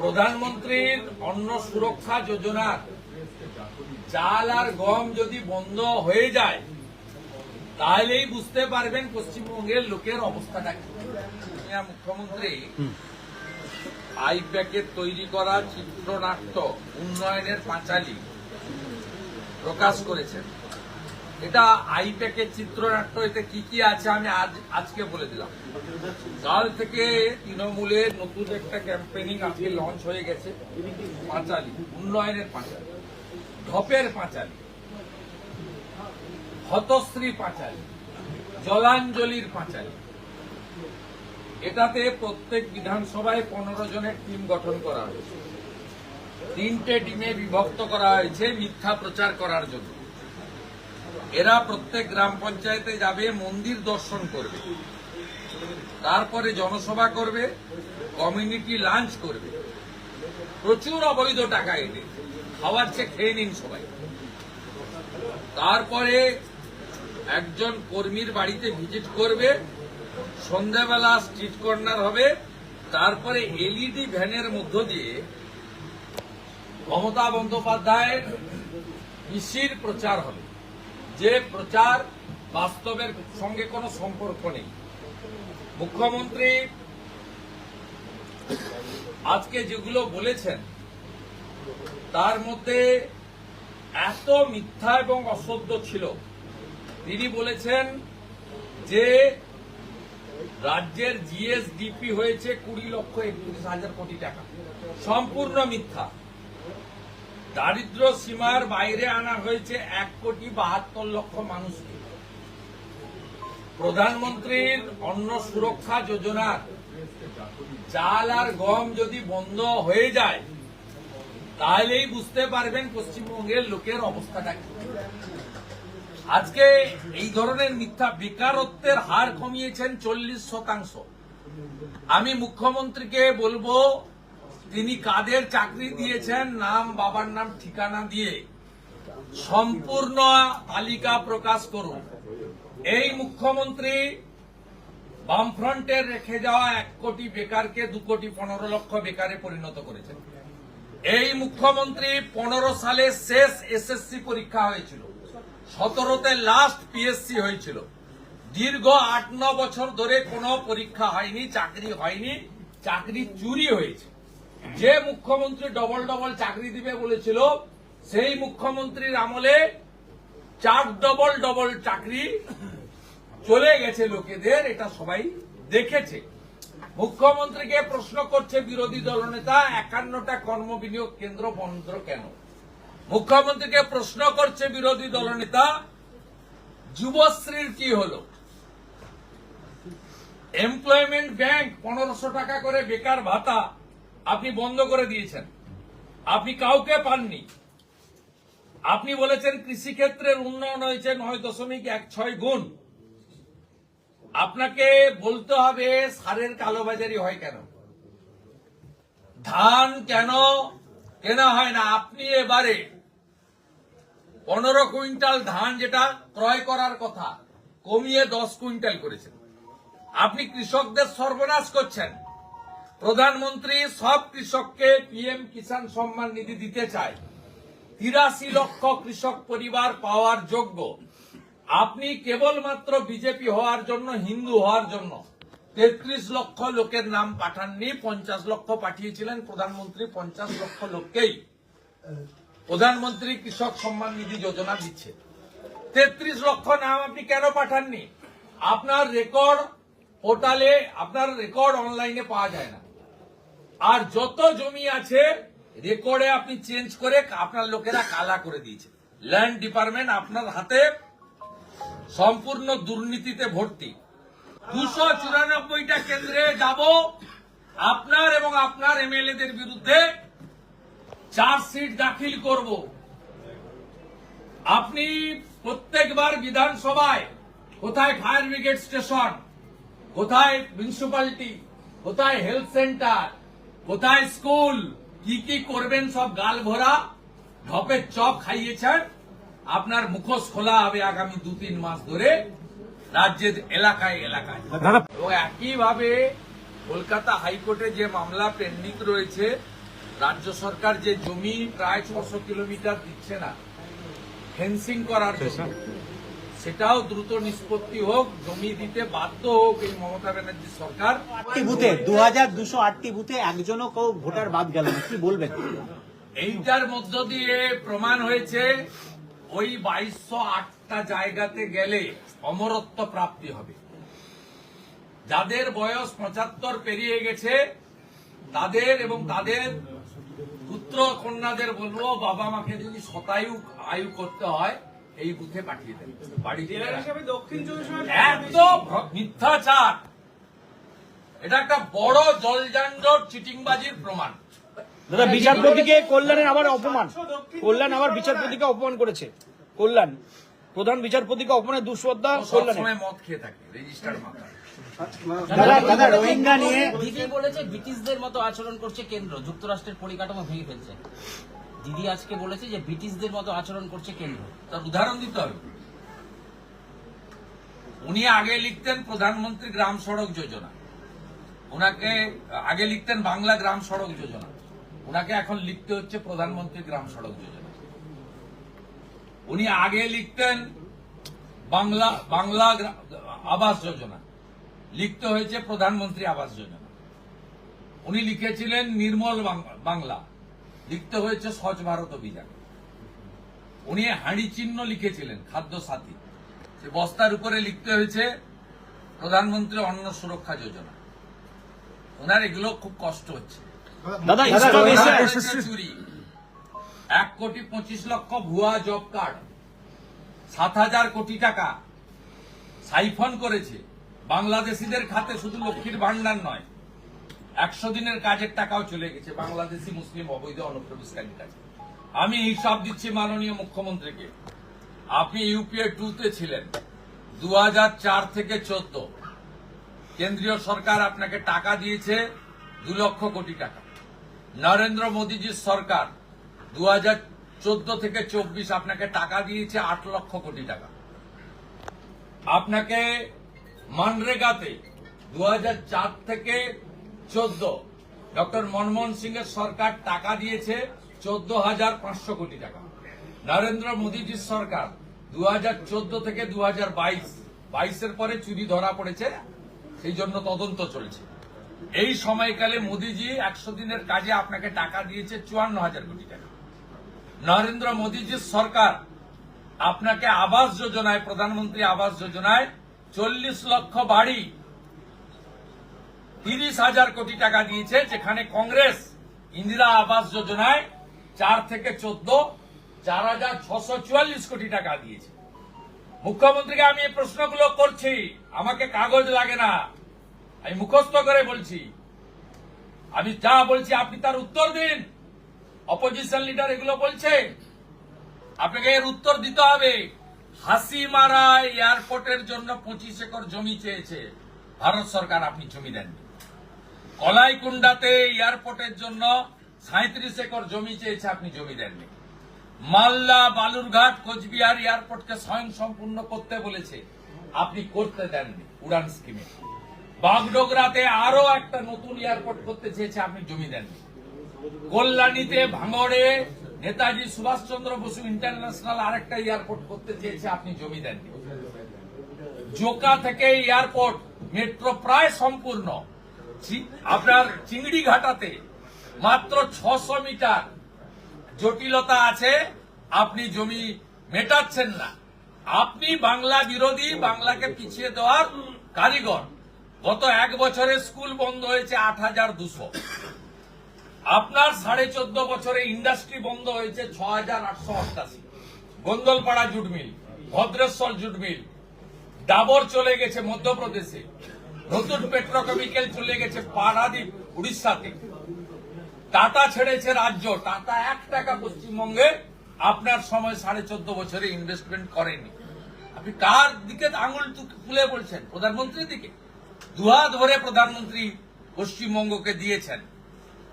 প্রধানমন্ত্রীর অন্ন সুরক্ষা যোজনার চাল আর গম যদি বন্ধ হয়ে যায় তাহলেই বুঝতে পারবেন পশ্চিমবঙ্গের লোকের অবস্থাটা কি। মুখ্যমন্ত্রী আই প্যাকেট তৈরি করা চিত্রনাট্য উন্নয়নের পাঁচালী প্রকাশ করেছেন। এটা আই প্যাকেট চিত্রনাট্য, এতে কি কি আছে আমি আজ, আজকে বলে দিলাম। কাল থেকে তৃণমূলের নতুন একটা ক্যাম্পেনিং আজকে লঞ্চ হয়ে গেছে, পাঁচালী, উন্নয়নের পাঁচালী, ঢপের পাঁচালী, হতশ্রী পাঁচালী, জলাঞ্জলির পাঁচালী। এটাতে প্রত্যেক বিধানসভায় পনেরো জনের টিম গঠন করা হয়েছে। তিনটে টিমে বিভক্ত করা হয়েছে মিথ্যা প্রচার করার জন্য। এরা প্রত্যেক গ্রাম পঞ্চায়েতে যাবে, মন্দির দর্শন করবে। তারপরে জনসভা করবে কমিউনিটি লাঞ্চ করবে। প্রচুর অবৈধ টাকা এনে খাওয়ার চেয়ে খেয়ে নিন সবাই। তারপরে একজন কর্মীর বাড়িতে ভিজিট করবে, সন্ধ্যাবেলা স্ট্রিট কর্নার হবে, তারপরে এলইডি ভ্যানের মধ্য দিয়ে মমতা বন্দ্যোপাধ্যায়ের পিসির প্রচার হবে। যে প্রচার বাস্তবের সঙ্গে কোনো সম্পর্ক নেই। মুখ্যমন্ত্রী আজকে যেগুলো বলেছেন, তার মধ্যে এত মিথ্যা এবং অসত্য ছিল। তিনি বলেছেন যে রাজ্যের জিএসডিপি হয়েছে কুড়ি লক্ষ একত্রিশ হাজার কোটি টাকা। সম্পূর্ণ মিথ্যা। দারিদ্র সীমার বাইরে আনা হয়েছে এক কোটি বাহাত্তর লক্ষ মানুষকে। প্রধানমন্ত্রীর অন্ন সুরক্ষা যোজনার চাল আর গম যদি বন্ধ হয়ে যায়, তাহলেই বুঝতে পারবেন পশ্চিমবঙ্গের লোকের অবস্থাটা কি। আজকে এই ধরনের মিথ্যা বেকারত্বের হার কমিয়েছেন চল্লিশ শতাংশ। আমি মুখ্যমন্ত্রীকে বলব তিনি কাদের চাকরি দিয়েছেন? নাম, বাবার নাম, ঠিকানা দিয়ে। সম্পূর্ণ তালিকা প্রকাশ করুন। এই মুখ্যমন্ত্রী বামফ্রন্টের রেখে যাওয়া এক কোটি বেকারকে দু কোটি পনেরো লক্ষ বেকারে পরিণত করেছেন। এই মুখ্যমন্ত্রী পনেরো সালে শেষ এসএসসি পরীক্ষা হয়েছিল। সতেরোতে লাস্ট পিএসসি হয়েছিল। দীর্ঘ আট, ন বছর ধরে কোনো পরীক্ষা হয়নি, চাকরি হয়নি, চাকরি চুরি হয়েছে। যে মুখ্যমন্ত্রী ডবল ডবল চাকরি দিবে বলেছিল, সেই মুখ্যমন্ত্রীর আমলে চার ডবল ডবল চাকরি চলে গেছে লোকেদের, এটা সবাই দেখেছে। মুখ্যমন্ত্রীকে প্রশ্ন করছে বিরোধী দলনেতা, একান্নটা কর্মবিনিয়োগ কেন্দ্র বন্ধ কেন? মুখ্যমন্ত্রীকে প্রশ্ন করছে বিরোধী দলনেতা, যুবশ্রীর কি হল? এমপ্লয়মেন্ট ব্যাংক পনেরোশো টাকা করে বেকার ভাতা আপনি বন্ধ করে দিয়েছেন। আপনি কাউকে পাননি। আপনি বলেছেন কৃষিক্ষেত্রের উন্নয়ন হয়েছে নয় দশমিক এক ছয় গুণ। আপনাকে বলতে হবে, সারের কালোবাজারি হয় কেন? ধান কেন কেনা হয় না? আপনি এবারে পনেরো কুইন্টাল ধান যেটা ক্রয় করার কথা, কমিয়ে দশ কুইন্টাল করেছেন। আপনি কৃষকদের সর্বনাশ করছেন। প্রধানমন্ত্রী সব কৃষককে পিএম কিষাণ সম্মান নিধি দিতে চায়। তিরাশি লক্ষ কৃষক পরিবার পাওয়ার যোগ্য। আপনি কেবলমাত্র বিজেপি হওয়ার জন্য, হিন্দু হওয়ার জন্য তেত্রিশ লক্ষ লোকের নাম পাঠাননি, পঞ্চাশ লক্ষ পাঠিয়েছিলেন, প্রধানমন্ত্রী পঞ্চাশ লক্ষ লোককেই। প্রধানমন্ত্রী কৃষক সম্মান নিধি যোজনা দিচ্ছে। তেত্রিশ লক্ষ নাম আপনি কেন পাঠাননি? আপনার রেকর্ড পোর্টালে, আপনার রেকর্ড অনলাইনে পাওয়া যায় না। আর যত জমি আছে রেকর্ডে আপনি চেঞ্জ করে আপনার লোকেরা কালা করে দিয়েছে। ল্যান্ড ডিপার্টমেন্ট আপনার হাতে সম্পূর্ণ দুর্নীতিতে ভর্তি। দুশো চুরানব্বইটা কেন্দ্রে যাব আপনার এবং আপনার এমএলএদের বিরুদ্ধে চার্জশিট দাখিল করব। আপনি প্রত্যেকবার বিধানসভায় কোথায় ফায়ার ব্রিগেড স্টেশন কোথায় মিউনিসিপালিটি কোথায় হেলথ সেন্টার কোথায় স্কুল? কি কি করবেন সব গাল ভরা? ঢপের চপ খাইয়েছেন? আপনার মুখোশ খোলা হবে আগামী দু তিন মাস ধরে। রাজ্যের এলাকায় এলাকায়। এবং একইভাবে কলকাতা হাইকোর্টে যে মামলা পেন্ডিং রয়েছে, রাজ্য সরকার যে জমি প্রায় ছশো কিলোমিটার দিচ্ছে না। ফেন্সিং করার জন্য। সেটাও দ্রুত নিষ্পত্তি হোক জমি দিতে বাধ্য হোক এই মমতা ব্যানার্জি সরকার। আটটি বুথে দু হাজার দুশো আটটি বুথে একজনও কেউ ভোটার বাদ গেল না কি বলবেন? এইটার মধ্য দিয়ে প্রমাণ হয়েছে ওই বাইশশো আটটা জায়গাতে গেলে অমরত্ব প্রাপ্তি হবে। যাদের বয়স পঁচাত্তর পেরিয়ে গেছে তাদের এবং তাদের পুত্র কন্যাদের বলব বাবা মাকে যদি শতায়ু আয়ু করতে হয় এই বুথে পাঠিয়ে দেন। বাড়িতে একদম মিথ্যাচার। এটা একটা বড় জলযানজট চিটিংবাজির প্রমাণ। দাদা বিচারপতিকে কল্যাণের আবার অপমান। কল্যাণ আবার বিচারপতিকে অপমান করেছে। কল্যাণ। প্রধান বিচারপতিকে অপমানের দুঃশ্রদ্ধা কল্যাণে। মদ খেয়ে থাকে রেজিস্টার মাথা দাদা দাদা রোহিঙ্গা নিয়ে বলেছে ব্রিটিশদের মতো আচরণ করছে কেন্দ্র। যুক্তরাষ্ট্রের পরিকাঠামো ভেঙে ফেলছে। দিদি আজকে বলেছে যে ব্রিটিশদের মতো আচরণ করছে কেন্দ্র। তার উদাহরণ দিতে হবে। উনি আগে লিখতেন প্রধানমন্ত্রী গ্রাম সড়ক যোজনা। ওনাকে আগে লিখতেন বাংলা গ্রাম সড়ক যোজনা। ওনাকে এখন লিখতে হচ্ছে প্রধানমন্ত্রী গ্রাম সড়ক যোজনা। উনি আগে লিখতেন বাংলা বাংলা আবাস যোজনা। লিখতে হয়েছে প্রধানমন্ত্রী আবাস যোজনা। উনি লিখেছিলেন নির্মল বাংলা। লিখতে হয়েছে স্বচ্ছ ভারত অভিযান। উনি হাঁড়ি চিহ্ন লিখেছিলেন খাদ্য সাথী। সে বস্তার উপরে লিখতে হয়েছে প্রধানমন্ত্রী অন্ন সুরক্ষা যোজনা। ওনার এগুলো খুব কষ্ট হচ্ছে। চুরি। এক কোটি পঁচিশ লক্ষ ভুয়া জব কার্ড সাত হাজার কোটি টাকা সাইফন করেছে। বাংলাদেশিদের খাতে শুধু লক্ষ্মীর ভান্ডার নয় একশো দিনের কাজের টাকাও চলে গেছে বাংলাদেশি মুসলিম অবৈধ অনুপ্রবেশকারীর কাছে। আমি হিসাব দিচ্ছি মাননীয় মুখ্যমন্ত্রীকে। আপনি ইউপিএ টু তে ছিলেন দুই হাজার চার থেকে চোদ্দ। কেন্দ্রীয় সরকার আপনাকে টাকা দিয়েছে দু লক্ষ কোটি টাকা। নরেন্দ্র মোদীজির সরকার দু চোদ্দ থেকে চব্বিশ আপনাকে টাকা দিয়েছে আট লক্ষ কোটি টাকা। আপনাকে মানরেগাতে দু থেকে চোদ্দ। ডক্টর মনমোহন সিং এর সরকার টাকা দিয়েছে চোদ্দ হাজার পাঁচশো কোটি টাকা। নরেন্দ্র মোদীজির সরকার দু হাজার চোদ্দ থেকে দু হাজার বাইশ। বাইশের পরে চুরি ধরা পড়েছে, সেই জন্য তদন্ত চলছে। এই সময়কালে মোদীজি একশো দিনের কাজে আপনাকে টাকা দিয়েছে চুয়ান্ন হাজার কোটি টাকা। নরেন্দ্র মোদীজির সরকার আপনাকে আবাস যোজনায়, প্রধানমন্ত্রী আবাস যোজনায় চল্লিশ লক্ষ বাড়ি তিরিশ হাজার কোটি টাকা দিয়েছে, যেখানে কংগ্রেস ইন্দিরা আবাস যোজনায় চার থেকে চোদ্দ, চার হাজার ছশো চুয়াল্লিশ কোটি টাকা দিয়েছে। মুখ্যমন্ত্রীকে আমি এই প্রশ্নগুলো করছি, আমাকে কাগজ লাগে না। আমি মুখস্থ করে বলছি। আমি যা বলছি, আপনি তার উত্তর দিন। অপোজিশন লিডার এগুলো বলছে। আপনাকে এর উত্তর দিতে হবে। হাসি হাসিমারা এয়ারপোর্টের জন্য পঁচিশ একর জমি চেয়েছে। ভারত সরকার আপনি জমি দেননি। কলাইকুণ্ডাতে এয়ারপোর্টের জন্য সাঁত্রিশ একর জমি চেয়েছে আপনি জমি দেননি। মালদা বালুরঘাট কোচবিহার এয়ারপোর্টকে স্বয়ং সম্পূর্ণ করতে বলেছে। আপনি করতে দেননি উড়ান স্কিমে। বাগডোগরাতে আরও একটা নতুন এয়ারপোর্ট করতে চেয়েছে, আপনি জমি দেননি। কল্যাণীতে ভাঙড়ে নেতাজি সুভাষচন্দ্র বসু ইন্টারন্যাশনাল আরেকটা এয়ারপোর্ট করতে চেয়েছে, আপনি জমি দেননি। জোকা থেকে এয়ারপোর্ট মেট্রো প্রায় সম্পূর্ণ। আপনার চিংড়ি ঘাটাতে মাত্র ছশো মিটার জটিলতা আছে, আপনি জমি মেটাচ্ছেন না। আপনি বাংলা বিরোধী, বাংলাকে পিছিয়ে দেওয়ার কারিগর। গত এক বছরে স্কুল বন্ধ হয়েছে আট হাজার দুশো। আপনার সাড়ে চোদ্দ বছরে ইন্ডাস্ট্রি বন্ধ হয়েছে ছ হাজার আটশো অষ্টাশি। Gondalpara jute mill Bhadreswar jute mill Dabur চলে গেছে মধ্যপ্রদেশে। নতুন পেট্রোকেমিক্যাল চলে গেছে পারাদ্বীপ উড়িষ্যাতে। টাটা ছেড়েছে রাজ্য। টাটা এক টাকা পশ্চিমবঙ্গে আপনার সময় সাড়ে চোদ্দ বছরে ইনভেস্টমেন্ট করেনি। আপনি কার দিকে আঙুল তুলে বলছেন? প্রধানমন্ত্রীর দিকে? দুহাত ধরে প্রধানমন্ত্রী পশ্চিমবঙ্গকে দিয়েছেন।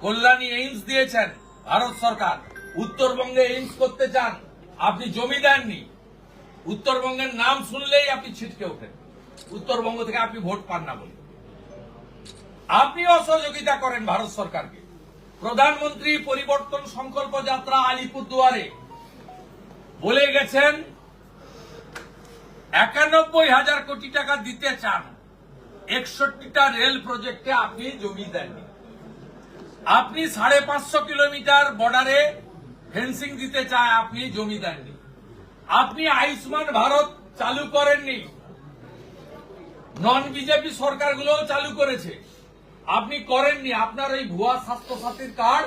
কল্যাণী এইমস দিয়েছেন ভারত সরকার। উত্তরবঙ্গে এইমস করতে চান। আপনি জমি দেননি। উত্তরবঙ্গের নাম শুনলেই আপনি ছিটকে ওঠেন। উত্তরবঙ্গ থেকে আপনি ভোট পান না বলে। আপনি অসহযোগিতা করেন ভারত সরকারকে। প্রধানমন্ত্রী পরিবর্তন সংকল্প যাত্রা আলিপুরদুয়ারে বলে গেছেন, একানব্বই হাজার কোটি টাকা দিতে চান। একষট্টিটা রেল প্রজেক্টে আপনি জমি দেননি। আপনি সাড়ে পাঁচশো কিলোমিটার বর্ডারে ফেন্সিং দিতে চায়, আপনি জমি দেননি। আপনি আয়ুষ্মান ভারত চালু করেননি। নন বিজেপি সরকারগুলোও চালু করেছে। আপনি করেননি, আপনার ওই ভুয়া স্বাস্থ্য সাথীর কার্ড,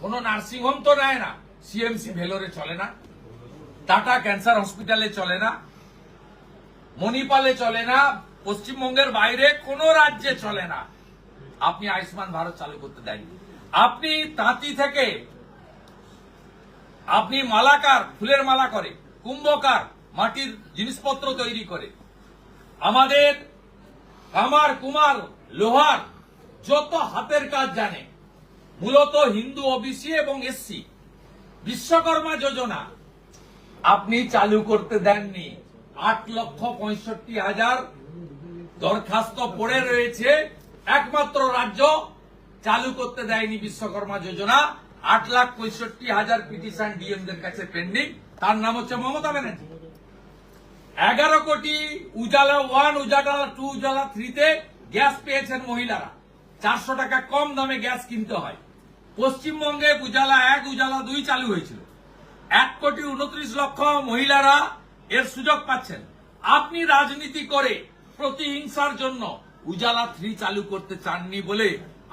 কোন নার্সিংহোম তো নেয় না। সিএমসি ভেলোরে চলে না, টাটা ক্যান্সার হসপিটালে চলে না, মণিপালে চলে না, পশ্চিমবঙ্গের বাইরে কোন রাজ্যে চলে না। আপনি আয়ুষ্মান ভারত চালু করতে দেননি আপনি তাঁতি থেকে, আপনি মালাকার, ফুলের মালা করে, কুম্ভকার, মাটির জিনিসপত্র তৈরি করে, আমাদের কামার কুমার লোহার যত হাতের কাজ জানে, মূলত হিন্দু ওবিসি এবং এসসি বিশ্বকর্মা যোজনা। আপনি চালু করতে দেননি। আট লক্ষ পঁয়ষট্টি হাজার দরখাস্ত পড়ে রয়েছে। একমাত্র রাজ্য চালু করতে দেয়নি বিশ্বকর্মা যোজনা। আট লাখ পঁয়ষট্টি হাজার পিটিশন ডিএমদের কাছে পেন্ডিং তার নাম হচ্ছে মমতা ব্যানার্জি। এগারো কোটি উজালা ওয়ান, উজালা টু, উজালা থ্রিতে গ্যাস পেয়েছেন মহিলারা। চারশো টাকা কম দামে গ্যাস কিনতে হয়। পশ্চিমবঙ্গে উজালা এক, উজালা দুই চালু হয়েছিল। এক কোটি উনত্রিশ লক্ষ মহিলারা এর সুযোগ পাচ্ছেন। আপনি রাজনীতি করে প্রতিহিংসার জন্য উজালা থ্রি চালু করতে চাননি বলে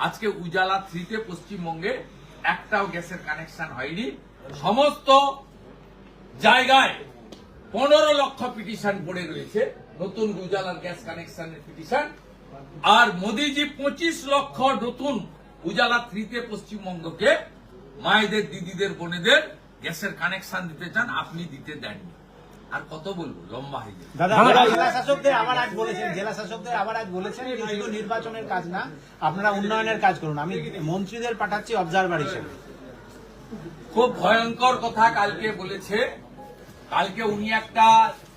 আজকে উজালা থ্রিতে পশ্চিমবঙ্গে একটাও গ্যাসের কানেকশন হয়নি। সমস্ত জায়গায় পনেরো লক্ষ পিটিশন পড়ে রয়েছে। নতুন উজালার গ্যাস কানেকশনের পিটিশন। আর মোদিজি পঁচিশ লক্ষ নতুন উজালা থ্রিতে পশ্চিমবঙ্গকে মায়েদের দিদিদের বোনেদের গ্যাসের কানেকশন দিতে চান আপনি দিতে দেননি। আর কত বলব? লম্বা হয়ে যাবে। দাদা দাদা। জেলা শাসকদের আবার আজ বলেছেন জেলা শাসকদের আবার আজ বলেছেন যে শুধু নির্বাচনের কাজ না আপনারা উন্নয়নের কাজ করুন। আমি মন্ত্রীদের পাঠাচ্ছি অবজারভার হিসেবে। খুব ভয়ঙ্কর কথা কালকে বলেছে কালকে উনি একটা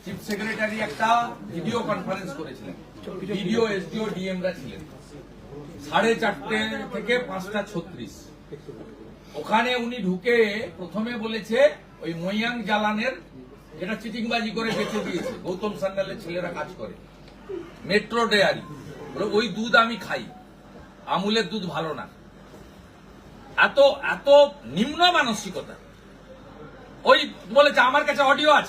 চিফ সেক্রেটারি একটা ভিডিও কনফারেন্স করেছিলেন। ভিডিও এসডিও ডিএম রা ছিলেন। সাড়ে চারটে থেকে পাঁচটা ছত্রিশ। ওখানে উনি ঢুকে প্রথমে বলেছে, ওই মৈয়াং জালানের যেটা চিটিংবাজি করে বেঁচে দিয়েছে, গৌতম সান্যালের ছেলেরা কাজ করে। Metro dairy. ওই দুধ আমি খাই। আমুলের দুধ ভালো না। এত এত নিম্ন মানসিকতা। ওই বলেছে আমার কাছে অডিও আছে।